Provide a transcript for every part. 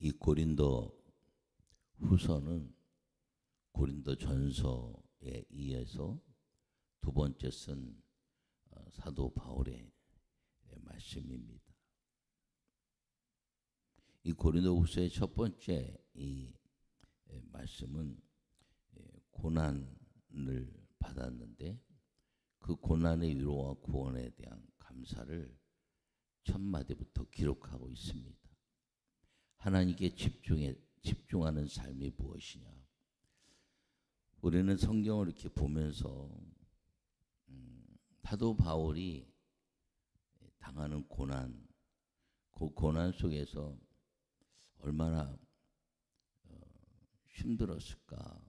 이 고린도 후서는 고린도 전서에 의해서 두 번째 쓴 어, 사도 바울의 말씀입니다. 이 고린도 후서의 첫 번째 이 말씀은 고난을 받았는데 그 고난의 위로와 구원에 대한 감사를 첫 마디부터 기록하고 있습니다. 하나님께 집중해 집중하는 삶이 무엇이냐? 우리는 성경을 이렇게 보면서 음, 사도 바울이 당하는 고난, 그 고난 속에서 얼마나 어, 힘들었을까,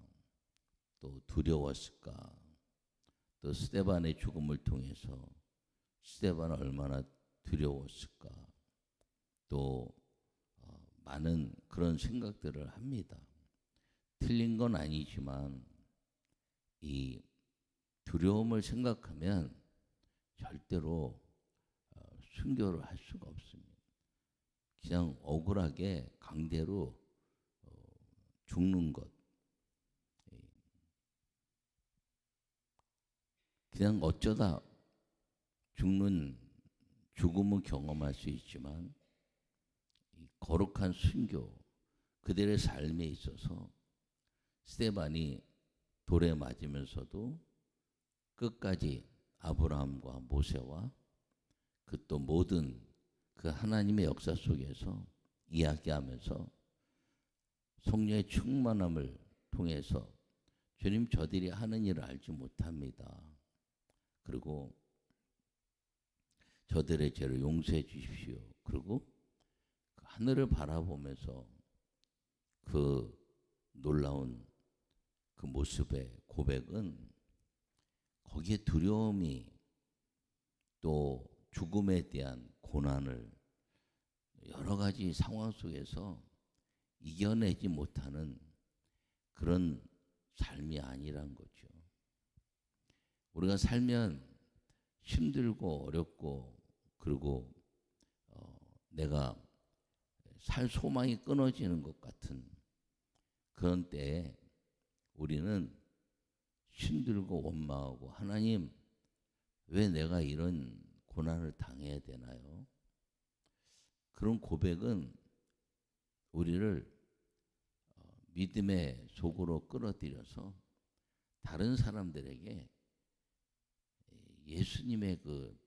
또 두려웠을까, 또 스테반의 죽음을 통해서 스테반은 얼마나 두려웠을까, 또 어, 많은 그런 생각들을 합니다. 틀린 건 아니지만 이 두려움을 생각하면 절대로 어, 순교를 할 수가 없습니다. 그냥 억울하게 강대로 어, 죽는 것. 그냥 어쩌다 죽는 죽음을 경험할 수 있지만 거룩한 순교 그들의 삶에 있어서 스테반이 돌에 맞으면서도 끝까지 아브라함과 모세와 그 또 모든 그 하나님의 역사 속에서 이야기하면서 성령의 충만함을 통해서 주님 저들이 하는 일을 알지 못합니다. 그리고 저들의 죄를 용서해 주십시오. 그리고 그 하늘을 바라보면서 그 놀라운 그 모습의 고백은 거기에 두려움이 또 죽음에 대한 고난을 여러 가지 상황 속에서 이겨내지 못하는 그런 삶이 아니란 거죠. 우리가 살면 힘들고 어렵고 그리고 어, 내가 살 소망이 끊어지는 것 같은 그런 때에 우리는 힘들고 원망하고 하나님 왜 내가 이런 고난을 당해야 되나요? 그런 고백은 우리를 어, 믿음의 속으로 끌어들여서 다른 사람들에게 예수님의 그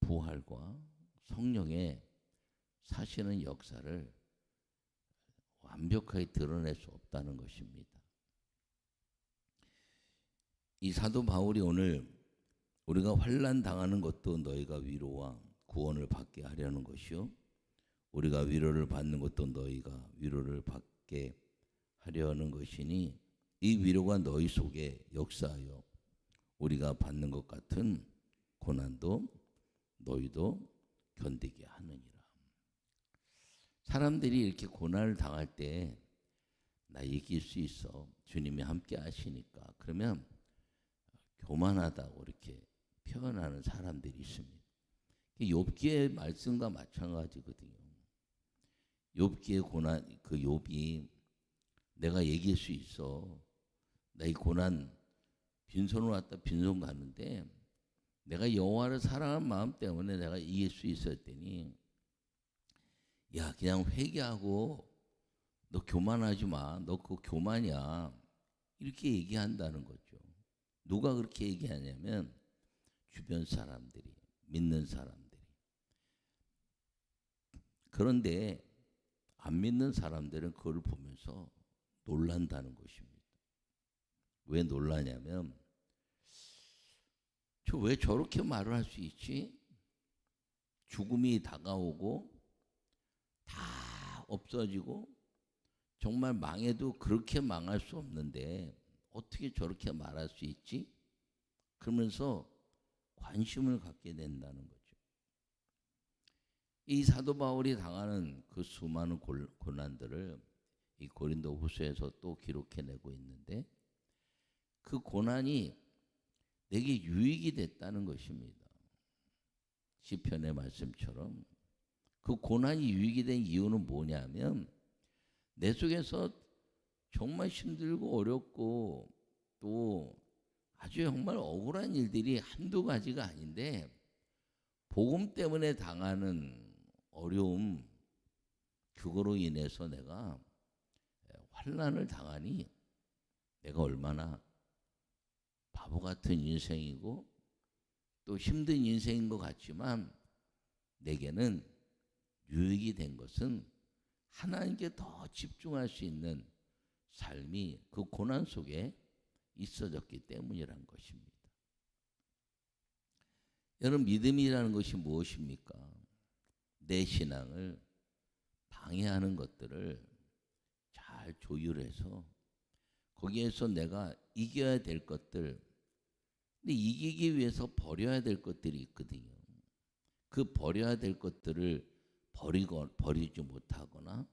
부활과 성령의 사시는 역사를 완벽하게 드러낼 수 없다는 것입니다. 이 사도 바울이 오늘 우리가 환란 당하는 것도 너희가 위로와 구원을 받게 하려는 것이요 우리가 위로를 받는 것도 너희가 위로를 받게 하려는 것이니 이 위로가 너희 속에 역사하여 우리가 받는 것 같은 고난도 너희도 견디게 하느니라. 사람들이 이렇게 고난을 당할 때 나 이길 수 있어. 주님이 함께 하시니까. 그러면 교만하다고 이렇게 표현하는 사람들이 있습니다. 욥기의 말씀과 마찬가지거든요. 욥기의 고난 그 욥이 내가 이길 수 있어. 나 이 고난 빈손으로 왔다 빈손 가는데 내가 여호와를 사랑하는 마음 때문에 내가 이길 수 있었더니 야 그냥 회개하고 너 교만하지 마. 너 그거 교만이야. 이렇게 얘기한다는 거죠. 누가 그렇게 얘기하냐면 주변 사람들이 믿는 사람들이 그런데 안 믿는 사람들은 그걸 보면서 놀란다는 것입니다. 왜 놀라냐면 저 왜 저렇게 말을 할 수 있지? 죽음이 다가오고 다 없어지고 정말 망해도 그렇게 망할 수 없는데 어떻게 저렇게 말할 수 있지? 그러면서 관심을 갖게 된다는 거죠. 이 사도 바울이 당하는 그 수많은 고난들을 이 고린도 후서에서 또 기록해내고 있는데 그 고난이 내게 유익이 됐다는 것입니다. 시편의 말씀처럼 그 고난이 유익이 된 이유는 뭐냐면 내 속에서 정말 힘들고 어렵고 또 아주 정말 억울한 일들이 한두 가지가 아닌데 복음 때문에 당하는 어려움 그거로 인해서 내가 환란을 당하니 내가 얼마나 바보 같은 인생이고 또 힘든 인생인 것 같지만 내게는 유익이 된 것은 하나님께 더 집중할 수 있는 삶이 그 고난 속에 있어졌기 때문이란 것입니다. 여러분 믿음이라는 것이 무엇입니까? 내 신앙을 방해하는 것들을 잘 조율해서 거기에서 내가 이겨야 될 것들 근데 이기기 위해서 버려야 될 것들이 있거든요. 그 버려야 될 것들을 버리고 버리지 못하거나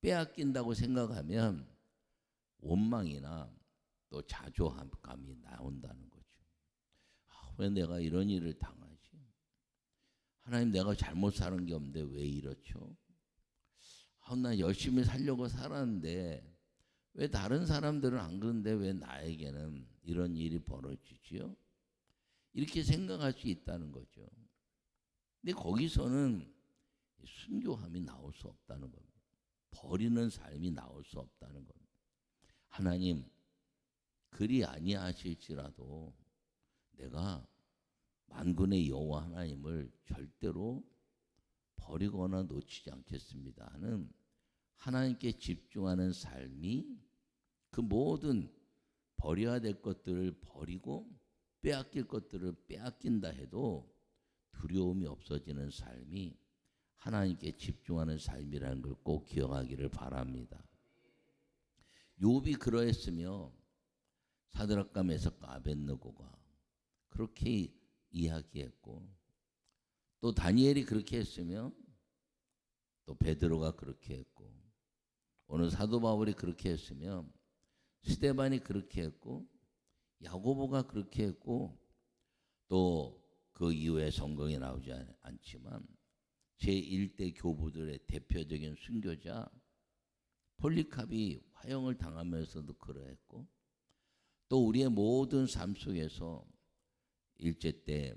빼앗긴다고 생각하면 원망이나 또 자조감이 나온다는 거죠. 아, 왜 내가 이런 일을 당하지? 하나님 내가 잘못 사는 게 없는데 왜 이렇죠? 아, 나 열심히 살려고 살았는데 왜 다른 사람들은 안 그런데 왜 나에게는 이런 일이 벌어지지요? 이렇게 생각할 수 있다는 거죠. 근데 거기서는 순교함이 나올 수 없다는 겁니다. 버리는 삶이 나올 수 없다는 겁니다. 하나님 그리 아니하실지라도 내가 만군의 여호와 하나님을 절대로 버리거나 놓치지 않겠습니다 하는 하나님께 집중하는 삶이 그 모든 버려야 될 것들을 버리고 빼앗길 것들을 빼앗긴다 해도 두려움이 없어지는 삶이 하나님께 집중하는 삶이라는 걸 꼭 기억하기를 바랍니다. 욥이 그러했으며 사드락과 메삭과 아벤느고가 그렇게 이야기했고 또 다니엘이 그렇게 했으며 또 베드로가 그렇게 했고 오늘 사도 바울이 그렇게 했으며 스테반이 그렇게 했고 야고보가 그렇게 했고 또 그 이후에 성경에 나오지 않지만 제1대 교부들의 대표적인 순교자 폴리캅이 화형을 당하면서도 그러했고 또 우리의 모든 삶 속에서 일제 때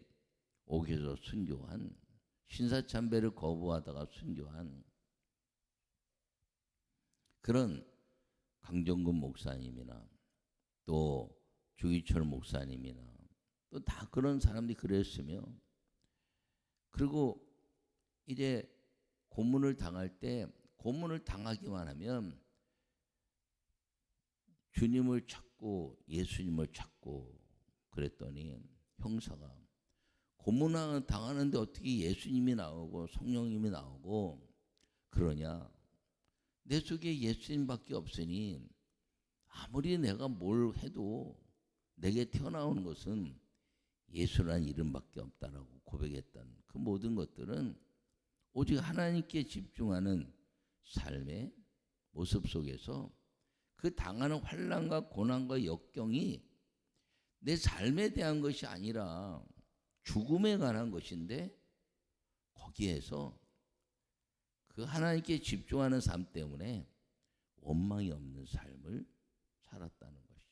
옥에서 순교한 신사참배를 거부하다가 순교한 그런 강정근 목사님이나 또 주기철 목사님이나 또 다 그런 사람들이 그랬으며 그리고 이제 고문을 당할 때 고문을 당하기만 하면 주님을 찾고 예수님을 찾고 그랬더니 형사가 고문을 당하는데 어떻게 예수님이 나오고 성령님이 나오고 그러냐? 내 속에 예수님밖에 없으니 아무리 내가 뭘 해도 내게 튀어나오는 것은 예수라는 이름밖에 없다라고 고백했던 그 모든 것들은 오직 하나님께 집중하는 삶의 모습 속에서 그 당하는 환란과 고난과 역경이 내 삶에 대한 것이 아니라 죽음에 관한 것인데 거기에서 그 하나님께 집중하는 삶 때문에 원망이 없는 삶을 살았다는 것이죠.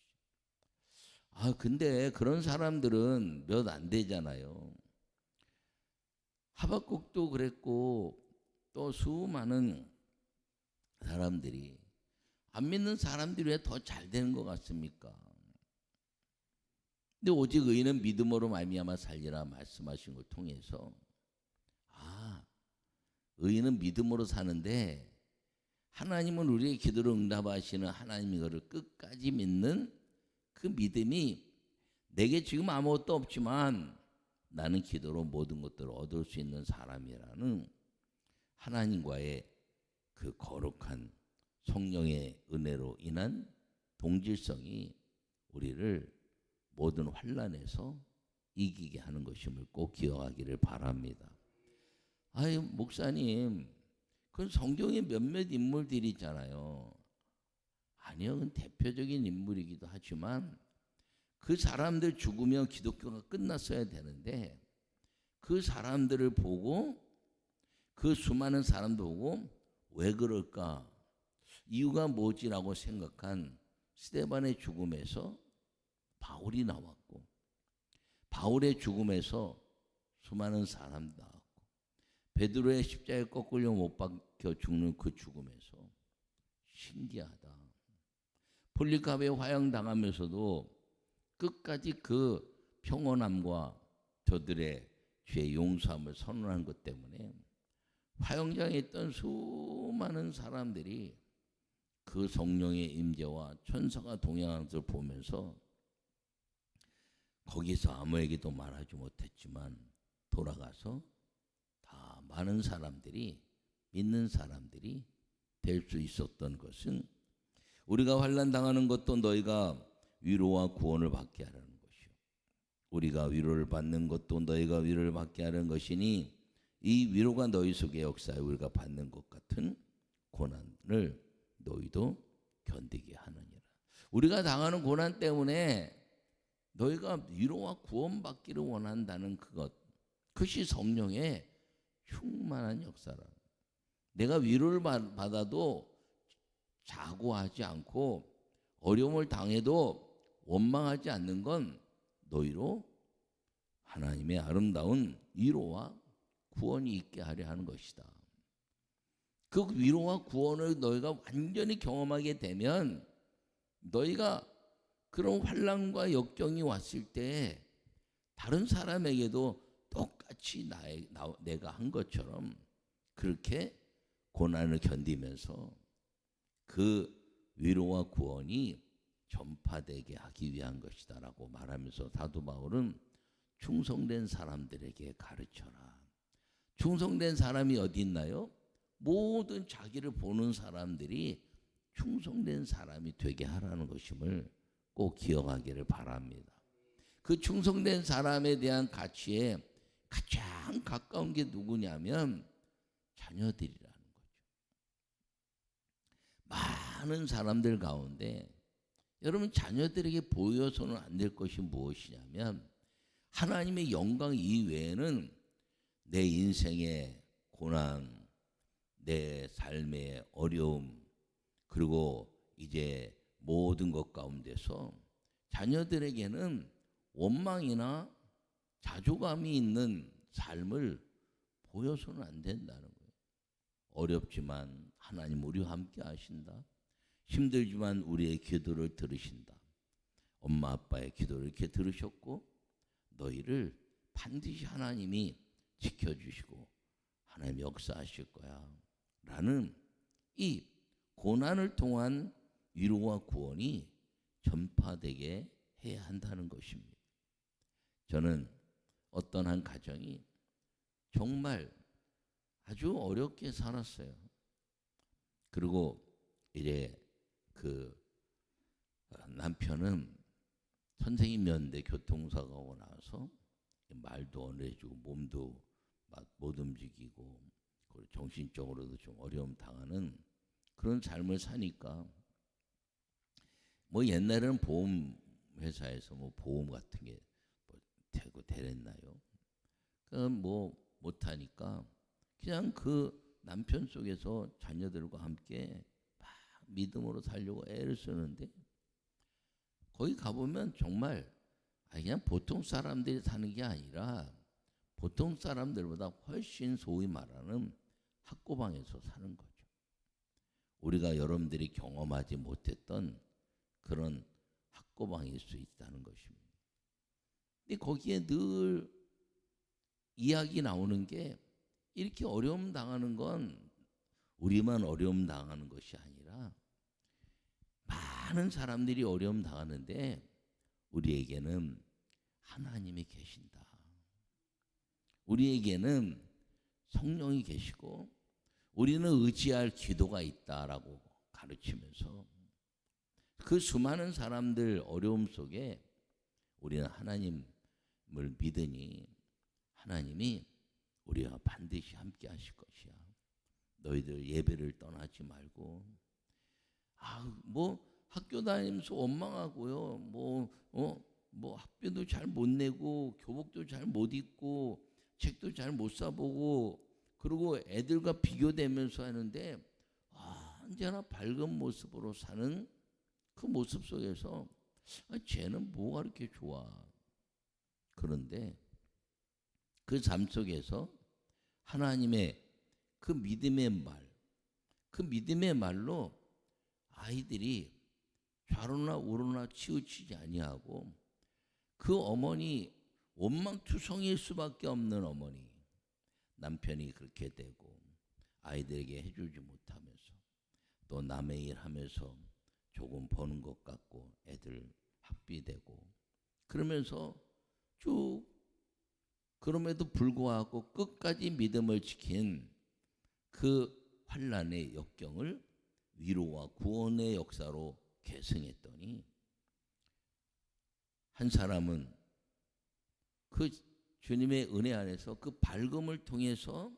아, 근데 그런 사람들은 몇 안 되잖아요. 하박국도 그랬고 또 수많은 사람들이 안 믿는 사람들이 왜 더 잘 되는 것 같습니까? 근데 오직 의인은 믿음으로 말미암아 살리라 말씀하신 걸 통해서 아 의인은 믿음으로 사는데 하나님은 우리의 기도를 응답하시는 하나님 이 거를 끝까지 믿는 그 믿음이 내게 지금 아무것도 없지만 나는 기도로 모든 것들을 얻을 수 있는 사람이라는 하나님과의 그 거룩한 성령의 은혜로 인한 동질성이 우리를 모든 환란에서 이기게 하는 것임을 꼭 기억하기를 바랍니다. 아유 목사님, 그건 성경의 몇몇 인물들이 있잖아요. 아니요, 대표적인 인물이기도 하지만 그 사람들 죽으면 기독교가 끝났어야 되는데 그 사람들을 보고 그 수많은 사람들 보고 왜 그럴까? 이유가 뭐지라고 생각한 스테반의 죽음에서 바울이 나왔고 바울의 죽음에서 수많은 사람 나왔고 베드로의 십자가에 거꾸려 못 박혀 죽는 그 죽음에서 신기하다. 폴리카베 화형 당하면서도 끝까지 그 평온함과 저들의 죄 용서함을 선언한 것 때문에 화영장에 있던 수많은 사람들이 그 성령의 임재와 천사가 동행하는 것을 보면서 거기서 아무에게도 말하지 못했지만 돌아가서 다 많은 사람들이 믿는 사람들이 될 수 있었던 것은 우리가 환난 당하는 것도 너희가 위로와 구원을 받게 하라는 것이요. 우리가 위로를 받는 것도 너희가 위로를 받게 하는 것이니 이 위로가 너희 속에 역사에 우리가 받는 것 같은 고난을 너희도 견디게 하느니라. 우리가 당하는 고난 때문에 너희가 위로와 구원받기를 원한다는 그것, 그것이 성령의 충만한 역사라. 내가 위로를 받- 받아도 자고하지 않고 어려움을 당해도 원망하지 않는 건 너희로 하나님의 아름다운 위로와 구원이 있게 하려 하는 것이다. 그 위로와 구원을 너희가 완전히 경험하게 되면 너희가 그런 환란과 역경이 왔을 때 다른 사람에게도 똑같이 나의, 나, 내가 한 것처럼 그렇게 고난을 견디면서 그 위로와 구원이 전파되게 하기 위한 것이다라고 말하면서 사도 바울은 충성된 사람들에게 가르쳐라. 충성된 사람이 어디 있나요? 모든 자기를 보는 사람들이 충성된 사람이 되게 하라는 것임을 꼭 기억하기를 바랍니다. 그 충성된 사람에 대한 가치에 가장 가까운 게 누구냐면 자녀들이라는 거죠. 많은 사람들 가운데 여러분 자녀들에게 보여서는 안 될 것이 무엇이냐면 하나님의 영광 이외에는 내 인생의 고난, 내 삶의 어려움, 그리고 이제 모든 것 가운데서 자녀들에게는 원망이나 자조감이 있는 삶을 보여서는 안 된다는 거예요. 어렵지만 하나님 우리와 함께 하신다. 힘들지만 우리의 기도를 들으신다. 엄마 아빠의 기도를 이렇게 들으셨고 너희를 반드시 하나님이 지켜주시고 하나님 역사하실 거야. 라는 이 고난을 통한 위로와 구원이 전파되게 해야 한다는 것입니다. 저는 어떤 한 가정이 정말 아주 어렵게 살았어요. 그리고 이제 그 남편은 선생님이었는데 교통사고가 오고 나서 말도 안 해주고 몸도 막못 움직이고 정신적으로도 좀 어려움 당하는 그런 삶을 사니까 뭐 옛날에는 보험 회사에서 뭐 보험 같은 게 뭐 되고 되랬나요? 그뭐 못하니까 그냥 그 남편 속에서 자녀들과 함께 막 믿음으로 살려고 애를 쓰는데 거기 가보면 정말 그냥 보통 사람들이 사는 게 아니라 보통 사람들보다 훨씬 소위 말하는 학고방에서 사는 거죠. 우리가 여러분들이 경험하지 못했던 그런 학고방일 수 있다는 것입니다. 근데 거기에 늘 이야기 나오는 게 이렇게 어려움 당하는 건 우리만 어려움 당하는 것이 아니라 많은 사람들이 어려움 당하는데 우리에게는 하나님이 계신다. 우리에게는 성령이 계시고 우리는 의지할 기도가 있다라고 가르치면서 그 수많은 사람들 어려움 속에 우리는 하나님을 믿으니 하나님이 우리와 반드시 함께 하실 것이야. 너희들 예배를 떠나지 말고 아, 뭐 학교 다니면서 원망하고요. 뭐 어? 뭐 학비도 잘 못 내고 교복도 잘 못 입고 책도 잘 못 사보고 그리고 애들과 비교되면서 하는데 아, 언제나 밝은 모습으로 사는 그 모습 속에서 아, 쟤는 뭐가 이렇게 좋아? 그런데 그삶 속에서 하나님의 그 믿음의 말, 그 믿음의 말로 아이들이 좌로나 우로나 치우치지 아니하고 그 어머니 원망투성일 수밖에 없는 어머니 남편이 그렇게 되고 아이들에게 해주지 못하면서 또 남의 일 하면서 조금 버는 것 같고 애들 학비되고 그러면서 쭉 그럼에도 불구하고 끝까지 믿음을 지킨 그 환란의 역경을 위로와 구원의 역사로 계승했더니 한 사람은 그 주님의 은혜 안에서 그 밝음을 통해서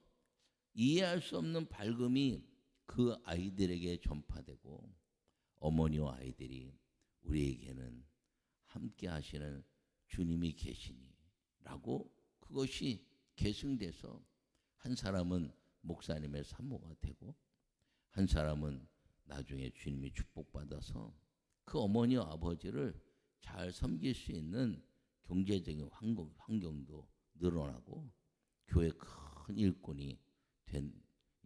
이해할 수 없는 밝음이 그 아이들에게 전파되고 어머니와 아이들이 우리에게는 함께 하시는 주님이 계시니라고 그것이 계승돼서 한 사람은 목사님의 산모가 되고 한 사람은 나중에 주님이 축복받아서 그 어머니와 아버지를 잘 섬길 수 있는 경제적인 환경, 환경도 늘어나고 교회 큰 일꾼이 된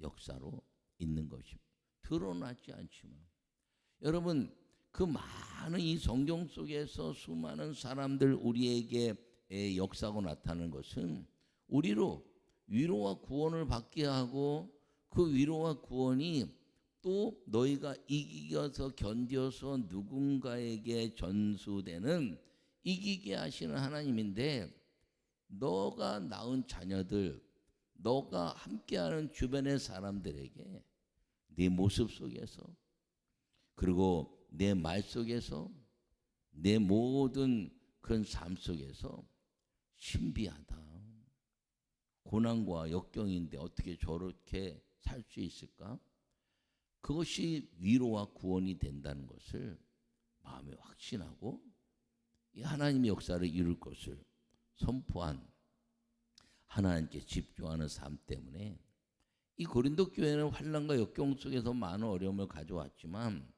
역사로 있는 것입니다. 드러나지 않지만 여러분 그 많은 이 성경 속에서 수많은 사람들 우리에게 역사고 나타나는 것은 우리로 위로와 구원을 받게 하고 그 위로와 구원이 또 너희가 이기겨서 견뎌서 누군가에게 전수되는 이기게 하시는 하나님인데 너가 낳은 자녀들 너가 함께하는 주변의 사람들에게 네 모습 속에서 그리고 내 말 속에서 내 모든 그런 삶 속에서 신비하다. 고난과 역경인데 어떻게 저렇게 살 수 있을까? 그것이 위로와 구원이 된다는 것을 마음에 확신하고 이 하나님의 역사를 이룰 것을 선포한 하나님께 집중하는 삶 때문에 이 고린도 교회는 환란과 역경 속에서 많은 어려움을 가져왔지만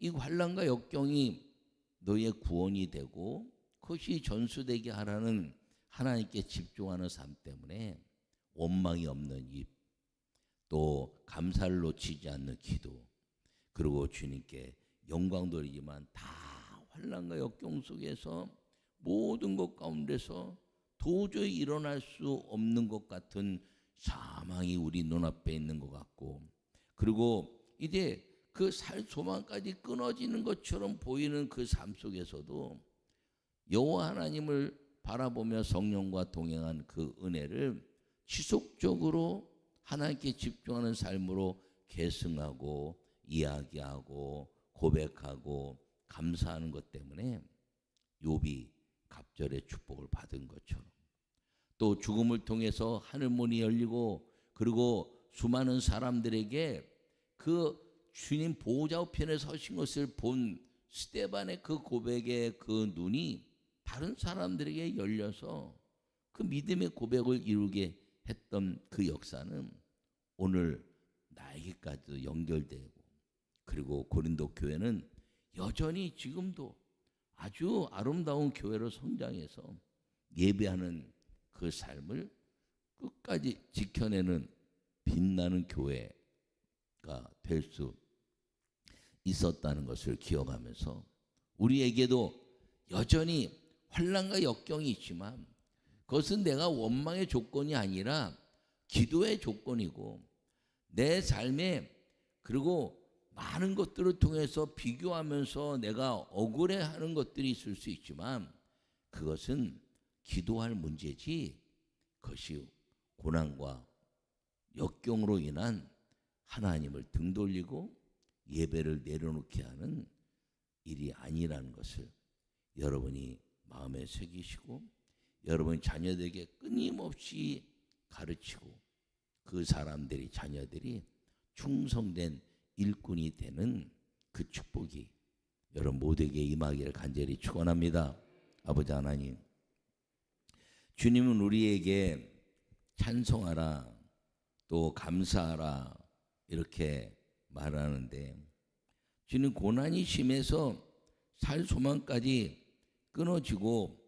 이 환란과 역경이 너의 구원이 되고 그것이 전수되게 하라는 하나님께 집중하는 삶 때문에 원망이 없는 입, 또 감사를 놓치지 않는 기도, 그리고 주님께 영광 돌리지만 다 환란과 역경 속에서 모든 것 가운데서 도저히 일어날 수 없는 것 같은 사망이 우리 눈앞에 있는 것 같고 그리고 이제 그 살 소망까지 끊어지는 것처럼 보이는 그 삶 속에서도 여호와 하나님을 바라보며 성령과 동행한 그 은혜를 지속적으로 하나님께 집중하는 삶으로 계승하고 이야기하고 고백하고 감사하는 것 때문에 욥이 갑절의 축복을 받은 것처럼 또 죽음을 통해서 하늘 문이 열리고 그리고 수많은 사람들에게 그 주님 보호자 우편에 서신 것을 본 스테반의 그 고백의 그 눈이 다른 사람들에게 열려서 그 믿음의 고백을 이루게 했던 그 역사는 오늘 나에게까지도 연결되고 그리고 고린도 교회는 여전히 지금도 아주 아름다운 교회로 성장해서 예배하는 그 삶을 끝까지 지켜내는 빛나는 교회가 될 수 있었다는 것을 기억하면서 우리에게도 여전히 환란과 역경이 있지만 그것은 내가 원망의 조건이 아니라 기도의 조건이고 내 삶에 그리고 많은 것들을 통해서 비교하면서 내가 억울해하는 것들이 있을 수 있지만 그것은 기도할 문제지 그것이 고난과 역경으로 인한 하나님을 등 돌리고 예배를 내려놓게 하는 일이 아니라는 것을 여러분이 마음에 새기시고 여러분 자녀들에게 끊임없이 가르치고 그 사람들이 자녀들이 충성된 일꾼이 되는 그 축복이 여러분 모두에게 임하기를 간절히 축원합니다. 아버지 하나님 주님은 우리에게 찬송하라 또 감사하라 이렇게 말하는데 주님 고난이 심해서 살 소망까지 끊어지고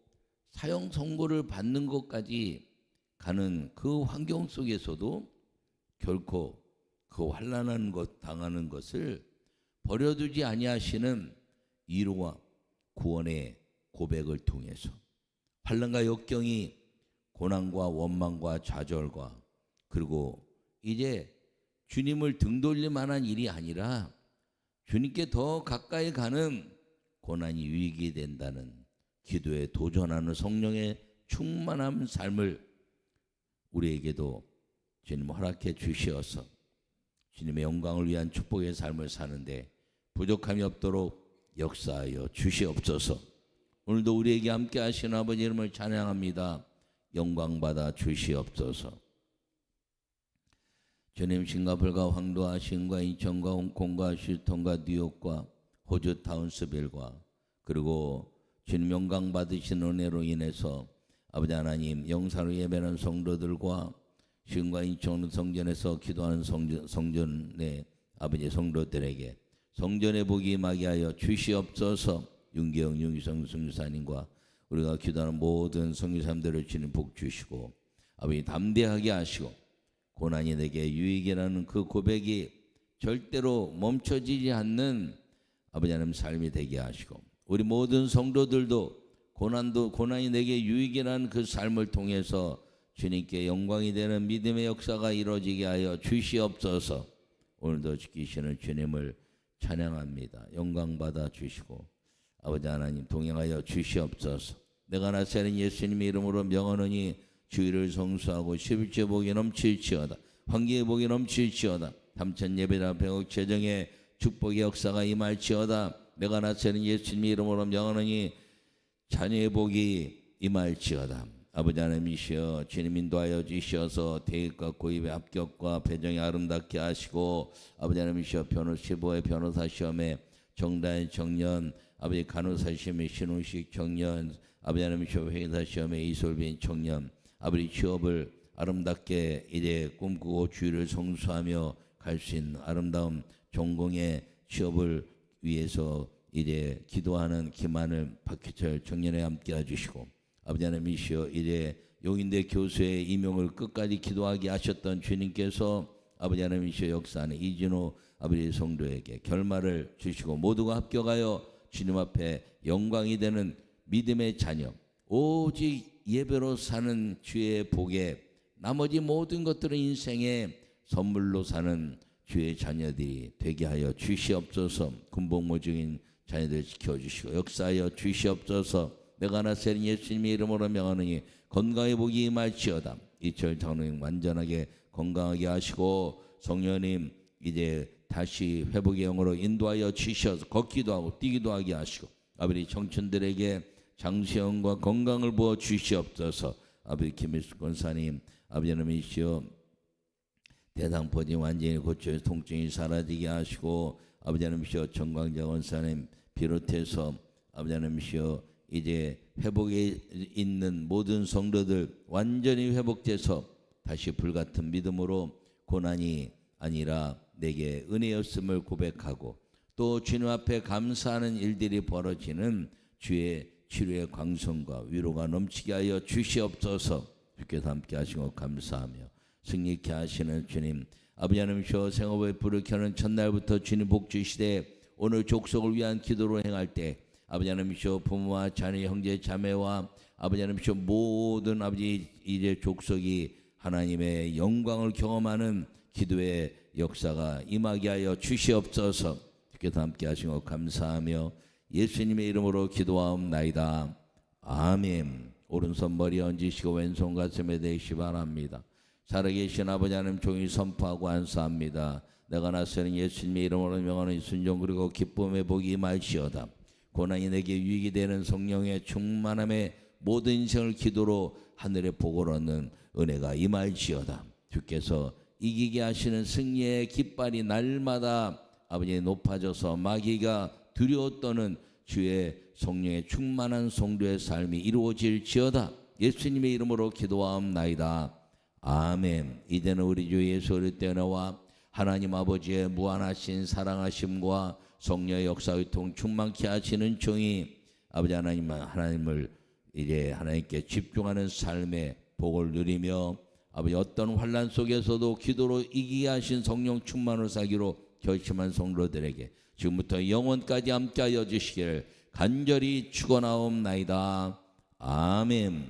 사형 선고를 받는 것까지 가는 그 환경 속에서도 결코 그 환란한 것 당하는 것을 버려두지 아니하시는 위로와 구원의 고백을 통해서 환란과 역경이 고난과 원망과 좌절과 그리고 이제 주님을 등 돌릴 만한 일이 아니라 주님께 더 가까이 가는 고난이 유익이 된다는 기도에 도전하는 성령의 충만한 삶을 우리에게도 주님 허락해 주시어서 주님의 영광을 위한 축복의 삶을 사는데 부족함이 없도록 역사하여 주시옵소서. 오늘도 우리에게 함께 하신 아버지 이름을 찬양합니다. 영광 받아 주시옵소서. 주님 싱가폴과 황도와 신과 인천과 홍콩과 슈턴과 뉴욕과 호주 타운스빌과 그리고 주님 영광 받으신 은혜로 인해서 아버지 하나님 영사로 예배하는 성도들과 신과 인천 성전에서 기도하는 성전, 성전의 아버지 성도들에게 성전의 복이 임하게 하여 주시옵소서 윤계영 윤기성 성사님과 우리가 기도하는 모든 성교사님들을 주님 복 주시고 아버지 담대하게 하시고 고난이 내게 유익이라는 그 고백이 절대로 멈춰지지 않는 아버지 하나님 삶이 되게 하시고 우리 모든 성도들도 고난도 고난이 내게 유익이라는 그 삶을 통해서 주님께 영광이 되는 믿음의 역사가 이루어지게 하여 주시옵소서. 오늘도 지키시는 주님을 찬양합니다. 영광 받아 주시고 아버지 하나님 동행하여 주시옵소서. 내가 나사는 예수님의 이름으로 명하노니 주의를 성수하고 십일째 복이 넘칠지어다. 환기의 복이 넘칠지어다. 삼천 예배나 병옥 재정의 축복의 역사가 임할지어다. 내가 나사는 예수님의 이름으로 명하노니 자녀의 복이 임할지어다. 아버지 하나님이시여 주님 인도하여 주시어서 대입과 고입의 합격과 배정이 아름답게 하시고 아버지 하나님이시여 변호 시보의 변호사 시험에 정다의 정년 아버지 간호사 시험에 신혼식 청년 아버지 하나님이시여 회사 시험에 이솔빈 청년 아버지 취업을 아름답게 이제 꿈꾸고 주의를 성수하며 갈 수 있는 아름다운 전공의 취업을 위해서 이제 기도하는 김하늘 박희철 청년에 함께 해주시고 아버지 하나님이시여 이제 용인대 교수의 임용을 끝까지 기도하게 하셨던 주님께서 아버지 하나님이시여 역사하는 이진호 아버지 성도에게 결말을 주시고 모두가 합격하여 주님 앞에 영광이 되는 믿음의 자녀 오직 예배로 사는 주의 복에 나머지 모든 것들은 인생의 선물로 사는 주의 자녀들이 되게 하여 주시옵소서. 군복무 중인 자녀들 지켜주시고 역사하여 주시옵소서. 내가 나세는 예수님의 이름으로 명하느니 건강의 복이 임할지어다. 이철 장로님 완전하게 건강하게 하시고 성령님 이제 다시 회복의 영으로 인도하여 주셔서 걷기도 하고 뛰기도 하게 하시고 아버지 청춘들에게 장시형과 건강을 부어 주시옵소서. 아버지 김일수 권사님 아버지 하나님이시여 대상포진 완전히 고쳐 통증이 사라지게 하시고 아버지 하나님이시여 정광자 원사님 비롯해서 아버지 하나님이시여 이제 회복에 있는 모든 성도들 완전히 회복돼서 다시 불같은 믿음으로 고난이 아니라 내게 은혜였음을 고백하고 또 주님 앞에 감사하는 일들이 벌어지는 주의 치료의 광선과 위로가 넘치게 하여 주시옵소서. 주께서 함께 하시고 감사하며 승리케 하시는 주님 아버지 하나님이시여 생업에 불을 켜는 첫날부터 주님 복 주시되 오늘 족속을 위한 기도로 행할 때 아버지 하나님이시여 부모와 자녀 형제 자매와 아버지 하나님이시여 모든 아버지 이제 족속이 하나님의 영광을 경험하는 기도의 역사가 임하게 하여 주시옵소서. 주께서 함께 하시고 감사하며 예수님의 이름으로 기도하옵나이다. 아멘. 오른손 머리 얹으시고 왼손 가슴에 대시 바랍니다 살아계신 아버지 하나님 종이 선포하고 안수합니다 내가 나서는 예수님의 이름으로 명하는 순종 그리고 기쁨의 복이 임할지어다 고난이 내게 유익이 되는 성령의 충만함에 모든 인생을 기도로 하늘의 복을 얻는 은혜가 임할지어다. 주께서 이기게 하시는 승리의 깃발이 날마다 아버지 높아져서 마귀가 떠는 주의 성령의 충만한 성도의 삶이 이루어질지어다. 예수님의 이름으로 기도하옵나이다. 아멘. 이제는 우리 주 예수 그리스도의 은혜와 하나님 아버지의 무한하신 사랑하심과 성령의 역사의 통 충만케 하시는 종이 아버지 하나님 하나님을 이제 하나님께 집중하는 삶의 복을 누리며 아버지 어떤 환란 속에서도 기도로 이기게 하신 성령 충만을 사기로 결심한 성도들에게 지금부터 영원까지 함께하여 주시기를 간절히 축원하옵나이다. 아멘.